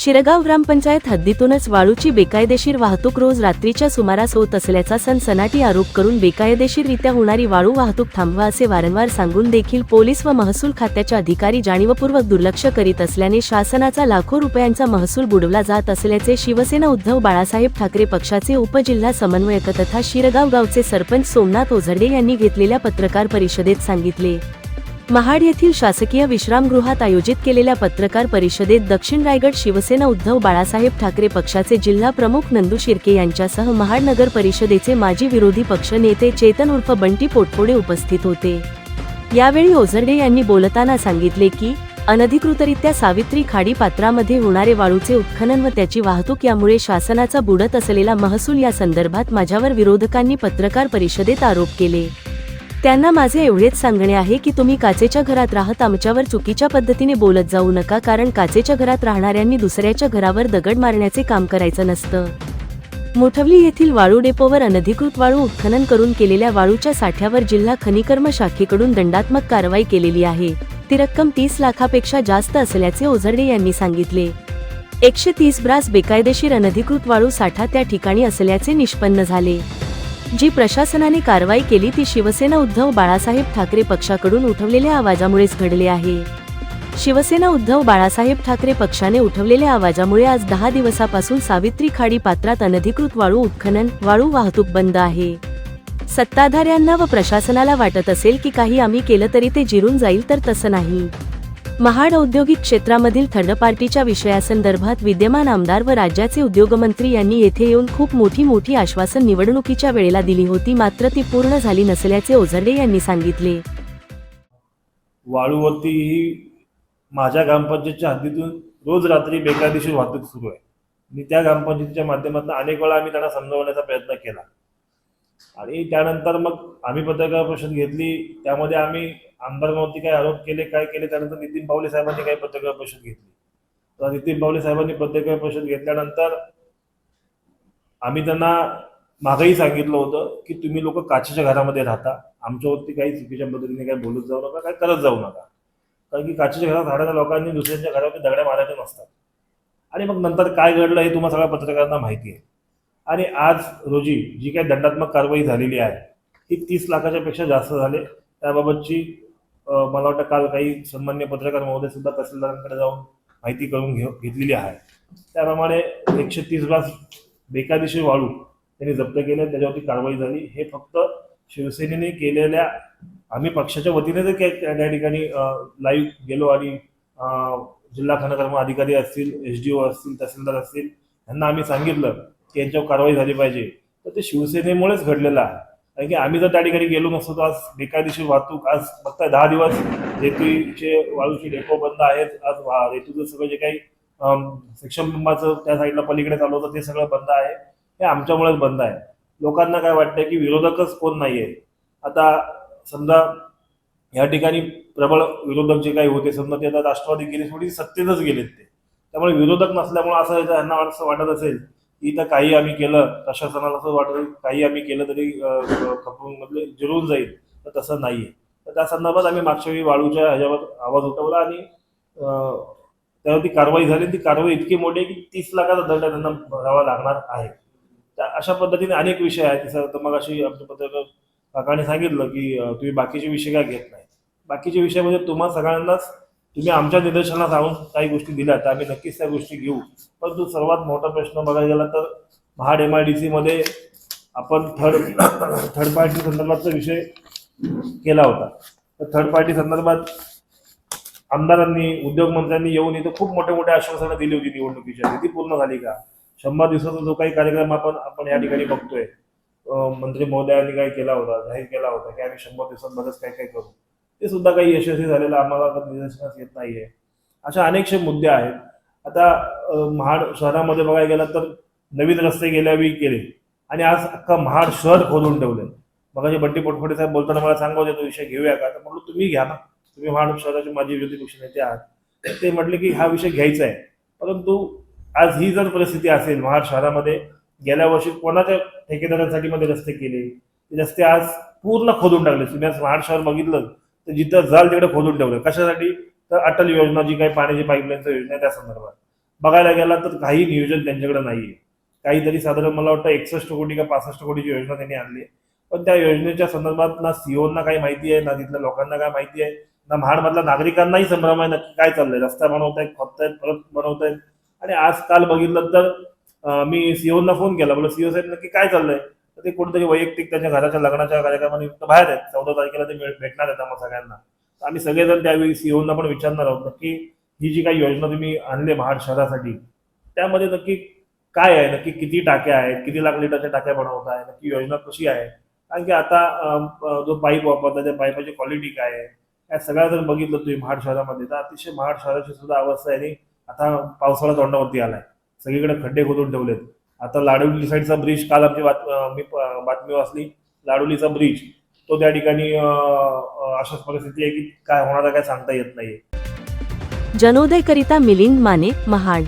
शिरगाव ग्रामपंचायत हद्दीतूनच वाळूची बेकायदेशीर वाहतूक रोज रात्रीच्या सुमारास होत असल्याचा सनसनाटी आरोप करून बेकायदेशीररित्या होणारी वाळू वाहतूक थांबवा असे वारंवार सांगून देखील पोलीस व महसूल खात्याचे अधिकारी जाणीवपूर्वक दुर्लक्ष करीत असल्याने शासनाचा लाखो रुपयांचा महसूल बुडवला जात असल्याचे शिवसेना उद्धव बाळासाहेब ठाकरे पक्षाचे उपजिल्हा समन्वयक तथा शिरगाव गावचे सरपंच सोमनाथ ओझरडे यांनी घेतलेल्या पत्रकार परिषदेत सांगितले. महाड येथील शासकीय विश्रामगृहात आयोजित केलेल्या पत्रकार परिषदेत दक्षिण रायगड शिवसेना उद्धव बाळासाहेब ठाकरे पक्षाचे जिल्हा प्रमुख नंदू शिर्के यांच्यासह महाड नगर परिषदेचे माजी विरोधी पक्ष नेते चेतन उर्फ बंटी पोटफोडे उपस्थित होते. यावेळी ओझरडे यांनी बोलताना सांगितले की अनधिकृतरित्या सावित्री खाडी पात्रामध्ये होणारे वाळूचे उत्खनन व त्याची वाहतूक यामुळे शासनाचा बुडत असलेला महसूल या संदर्भात माझ्यावर विरोधकांनी पत्रकार परिषदेत आरोप केले. त्यांना माझे एवढेच सांगणे आहे की तुम्ही काचेच्या घरात राहत आमच्यावर चुकीच्या पद्धतीने बोलत जाऊ नका कारण काचेच्या घरात राहणाऱ्यांनी दुसऱ्याच्या घरावर दगड मारण्याचे काम करायचं नसतं. मोठवली येथील वाळू डेपोवर अनधिकृत वाळू उत्खनन करून केलेल्या वाळूच्या साठ्यावर जिल्हा खनिकर्म शाखेकडून दंडात्मक कारवाई केलेली आहे. ती रक्कम तीस लाखापेक्षा जास्त असल्याचे ओझरडे यांनी सांगितले. एकशे तीस ब्रास बेकायदेशीर अनधिकृत वाळू साठा त्या ठिकाणी असल्याचे निष्पन्न झाले. जी प्रशासनाने कारवाई केली ती शिवसेना उद्धव बाळासाहेब ठाकरे पक्षाकडून उठवलेल्या आवाजामुळेच घडली आहे. शिवसेना उद्धव बाळासाहेब ठाकरे पक्षाने उठवलेल्या आवाजामुळे आज दहा दिवसापासून सावित्री खाडी पात्रात अनधिकृत वाळू उत्खनन वाळू वाहतूक बंद आहे. सत्ताधाऱ्यांना व प्रशासनाला वाटत असेल की काही आम्ही केलं तरी ते जिरून जाईल तर तसं नाही. महाड औद्योगिक क्षेत्रामधील थर्ड पार्टीच्या विषयासंदर्भात विद्यमान आमदार व राज्याचे उद्योगमंत्री यांनी येथे येऊन खूप मोठी मोठी आश्वासन निवडणुकीच्या वेळेला दिली होती मात्र ती पूर्ण झाली नसल्याचे ओझरडे यांनी सांगितले. वाळूवरती ही माझ्या ग्रामपंचायतच्या हद्दीतून रोज रात्री बेकायदेशीर वाहतूक सुरू आहे. मी त्या ग्रामपंचायतीच्या माध्यमातून अनेक वेळा आम्ही त्यांना समजवण्याचा प्रयत्न केला. आणि त्यानंतर मग आम्ही पत्रकार परिषद घेतली. त्यामध्ये आम्ही आमदारांवरती काय आरोप केले काय केले त्यानंतर नितीन पावले साहेबांनी काही पत्रकार परिषद घेतली. तर नितीन पावले साहेबांनी पत्रकार परिषद घेतल्यानंतर आम्ही त्यांना मागही सांगितलं होतं की तुम्ही लोक काचेच्या घरामध्ये राहता आमच्यावरती काही चुकीच्या पद्धतीने काही बोलत जाऊ नका काही करत जाऊ नका. कारण की काचेच्या घरात राहणाऱ्या लोकांनी दुसऱ्यांच्या घरावरती दगड्या मारायच्या नसतात. आणि मग नंतर काय घडलं हे तुम्हाला सगळ्या पत्रकारांना माहिती आहे. आणि आज रोजी जी काही दंडात्मक कारवाई झालेली आहे ही तीस लाखाच्या पेक्षा जास्त झाले. त्याबाबतची मला वाटतं काल काही सन्मान्य पत्रकार महोदय सुद्धा तहसीलदारांकडे जाऊन माहिती करून घेऊ घेतलेली आहे. त्याप्रमाणे एकशे तीस ग्लास बेकायदेशीर वाळू त्यांनी जप्त केले त्याच्यावरती कारवाई झाली. हे फक्त शिवसेनेने केलेल्या आम्ही पक्षाच्या वतीने जर त्या त्या ठिकाणी लाईव्ह गेलो आणि जिल्हा खनकर्म अधिकारी असतील एस डी ओ असतील तहसीलदार असतील यांना आम्ही सांगितलं की यांच्यावर कारवाई झाली पाहिजे. तर ते शिवसेनेमुळेच घडलेलं आहे. कारण की आम्ही जर त्या ठिकाणी गेलो नसतो तर आज बेकायदेशीर वाहतूक आज फक्त दहा दिवस रेतीचे वाळूचे डेपो बंद आहेत आज वा- रेतीचं सगळं जे काही सेक्शन बिंबाचं त्या साईडला पलीकडे चालू होतं ते सगळं बंद आहे. हे आमच्यामुळेच बंद आहे. लोकांना काय वाटतं की विरोधकच कोण नाही आहे आता समजा या ठिकाणी प्रबळ विरोधक जे काही होते समजा ते आता राष्ट्रवादी गेले थोडी सत्तेतच गेलेत ते. त्यामुळे विरोधक नसल्यामुळे असं यांना असं वाटत असेल इथं काही आम्ही केलं प्रशासनाला असं वाटत काही आम्ही केलं तरी अं, खपवून जिरून जाईल तर तसं नाही आहे तर त्या संदर्भात आम्ही मागच्या वेळी वाळूच्या ह्याच्यावर आवाज उठवला आणि त्यावर त्यावरती कारवाई झाली ती कारवाई इतकी मोठी आहे की तीस लाखाचा दंड त्यांना भरावा लागणार आहे. त्या अशा पद्धतीने अनेक विषय आहेत. तसं तर मग अशी आमच्या पत्रकार काकाने सांगितलं की तुम्ही बाकीचे विषय काय घेत नाही? बाकीचे विषय म्हणजे तुम्हा सगळ्यांनाच तुम्ही आमच्या निदर्शनास आणून काही गोष्टी दिल्या तर आम्ही नक्कीच त्या गोष्टी घेऊ. परंतु सर्वात मोठा प्रश्न बघायला गेला तर महाड एम आय डी सीमध्ये आपण थर्ड थर्ड पार्टी संदर्भातचा विषय केला होता. तर थर्ड पार्टी संदर्भात आमदारांनी उद्योगमंत्र्यांनी येऊन इथं खूप मोठे मोठे आश्वासनं दिली होती निवडणुकीच्या. ती पूर्ण झाली का? शंभर दिवसाचा जो काही कार्यक्रम आपण आपण या ठिकाणी बघतोय मंत्री महोदयांनी काय केला होता जाहीर केला होता की आम्ही शंभर दिवसांमध्येच काय काय करू. ते सुद्धा काही यशस्वी झालेलं आम्हाला निदर्शनास येत नाहीये. अशा अनेकशे मुद्दे आहेत. आता महाड शहरामध्ये बघायला गेलं तर नवीन रस्ते गेल्या वेळी केले. आणि आज अख्खा महाड शहर खोदून ठेवले. मगाशी बंटी पोटफोडे साहेब बोलताना मला सांगावं होते तो विषय घेऊया का? तर म्हणलं तुम्ही घ्या ना. तुम्ही महाड शहराचे माजी विरोधी पक्षनेते आहात. ते म्हटले की हा विषय घ्यायचा आहे. परंतु आज ही जर परिस्थिती असेल महाड शहरामध्ये गेल्या वर्षी कोणाच्या ठेकेदारांसाठी मध्ये रस्ते केले? ते रस्ते आज पूर्ण खोदून टाकले. तुम्ही आज महाड शहर बघितलं तर जिथं जाल तिकडे खोदून ठेवलं. कशासाठी? तर अटल योजना जी काही पाण्याची पाईपलाईनची योजना आहे त्या संदर्भात. बघायला गेला तर काही नियोजन त्यांच्याकडे नाहीये. काहीतरी साधारण मला वाटतं एकसष्ट कोटी का पासष्ट कोटीची योजना त्यांनी आणली आहे. पण त्या योजनेच्या संदर्भात ना सीओना काही माहिती आहे ना तिथल्या लोकांना काय माहिती आहे ना महाडमधल्या नागरिकांनाही संभ्रम आहे नक्की काय चाललंय. रस्ता बनवतायत खोदतायत परत बनवतायत. आणि आज काल बघितलं तर मी सीओना फोन केला. बोला सीओ साहेब नक्की काय चाललंय? तर ते कुठेतरी वैयक्तिक त्यांच्या घराच्या लग्नाच्या कार्यक्रमानिमित्त बाहेर आहेत. चौदा तारखेला ते भेटणार आहेत आम्हाला सगळ्यांना. तर आम्ही सगळेजण त्यावेळी सीओंना पण विचारणार आहोत नक्की ही जी काही योजना तुम्ही आणली महाड शहरासाठी त्यामध्ये नक्की काय आहे? नक्की किती टाक्या आहेत? किती लाख लिटरच्या टाक्या बनवताय नक्की योजना कशी आहे? कारण की आता जो पाईप वापरता त्या पाईपाची क्वालिटी काय आहे? या सगळ्या जर बघितलं तुम्ही महाड शहरामध्ये तर अतिशय महाड शहराची सुद्धा अवस्था आहे आणि आता पावसाळा तोंडावरती आलाय. सगळीकडे खड्डे खोदून ठेवलेत. आता लाडोली साईडचा ब्रिज काल आमची मी बातमी वाचली. लाडोलीचा ब्रिज तो त्या ठिकाणी अशाच परिस्थिती आहे की काय होणार काय सांगता येत नाहीये. जनोदयकरिता मिलिंद माने महाड.